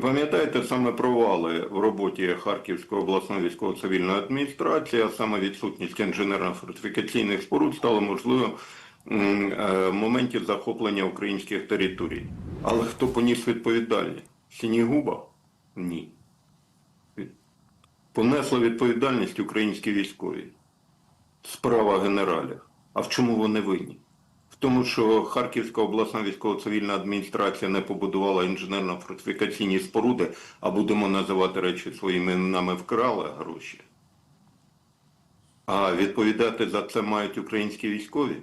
пам'ятаєте саме провали в роботі Харківської обласної військово-цивільної адміністрації, а саме відсутність інженерно-фортифікаційних споруд стало можливим е, моментів захоплення українських територій. Але хто поніс відповідальність? Сінігуба? Ні. Понесли відповідальність українські військові. Справа генералів. А в чому вони винні? Тому, що Харківська обласна військово-цивільна адміністрація не побудувала інженерно-фортифікаційні споруди, а будемо називати речі своїми іменами вкрали гроші. А відповідати за це мають українські військові.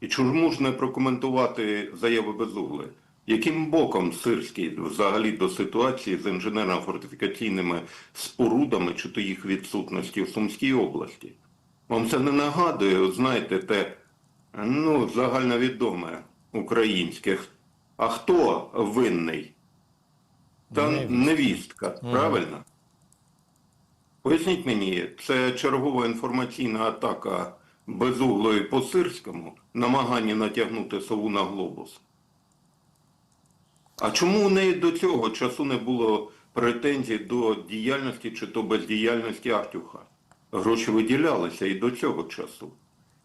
І чому ж не прокоментувати заяви Безугли? Яким боком Сирський взагалі до ситуації з інженерно-фортифікаційними спорудами чи то їх відсутності в Сумській області? Вам це не нагадує, знаєте, те, ну, загальновідоме українське. А хто винний? Та Невістка. невістка, правильно? Поясніть мені, це чергова інформаційна атака безуглої по Сирському, намагання натягнути сову на глобус. А чому у неї до цього часу не було претензій до діяльності чи то бездіяльності Артюха? Гроші виділялися і до цього часу.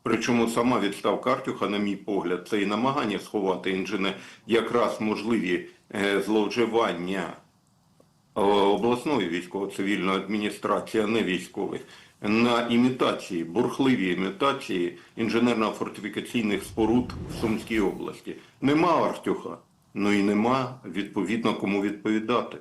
Причому сама відставка Артюха, на мій погляд, це і намагання сховати інженер якраз можливі е, зловживання е, обласної військово-цивільної адміністрації, а не військових, на імітації, бурхливі імітації інженерно-фортифікаційних споруд в Сумській області. Нема Артюха, ну і нема відповідно кому відповідати.